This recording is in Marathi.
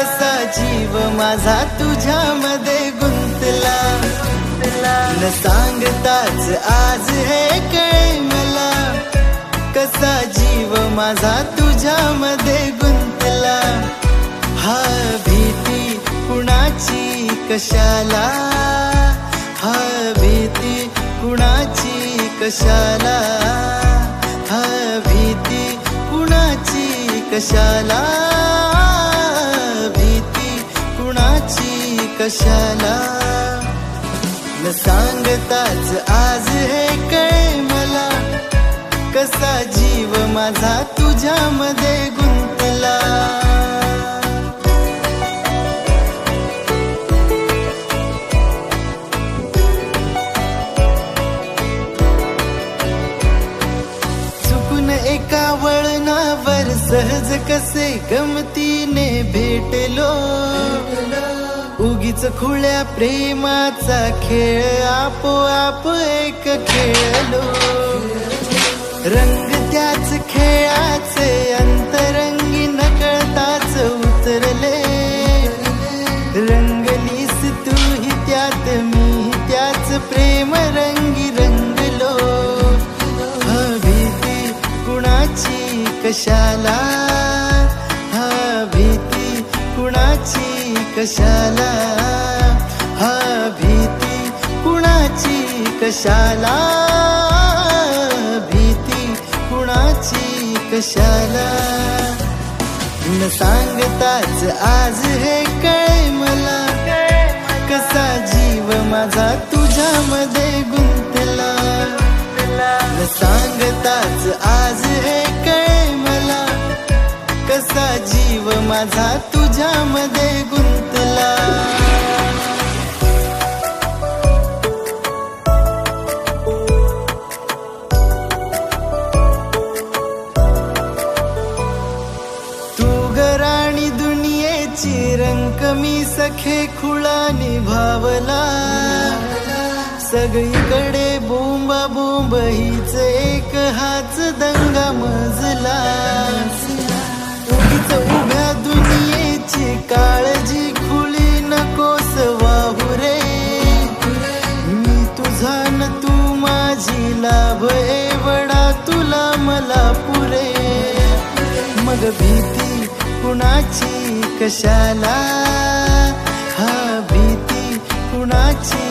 कसा जीव माझा तुझ्यामध्ये गुंतला. न सांगताच आज हे कळे मला. कसा जीव माझा तुझ्यामध्ये गुंतला. हा भीती कुणाची कशाला? हा भीती कुणाची कशाला? हा भीती कुणाची कशाला? कशाला? न सांगताच आज हे कळे मला. कसा जीव माझा तुझ्यामध्ये गुंतला? चुकून एका वळणावर सहज कसे गमतीने भेटलो? उगीच खुळ्या प्रेमाचा खेळ आपोआप एक खेळलो. रंग त्याच खेळाचे कशाला? हा भीती कुणाची? कशाला? भीती कुणाची? कशाला? न सांगताच आज हे कळे मला. कसा जीव माझा तुझ्यामध्ये गुंतला? न सांगताच आज हे कळे मला. कसा जीव माझा तुझ्यामध्ये गुंतला? मी सखे खुळा निभावला. सगळीकडे बोंबा बोंब हीच एक हाच दंगा मजला. मग भीती कुणाची कशाला? हा भीती कुणाची?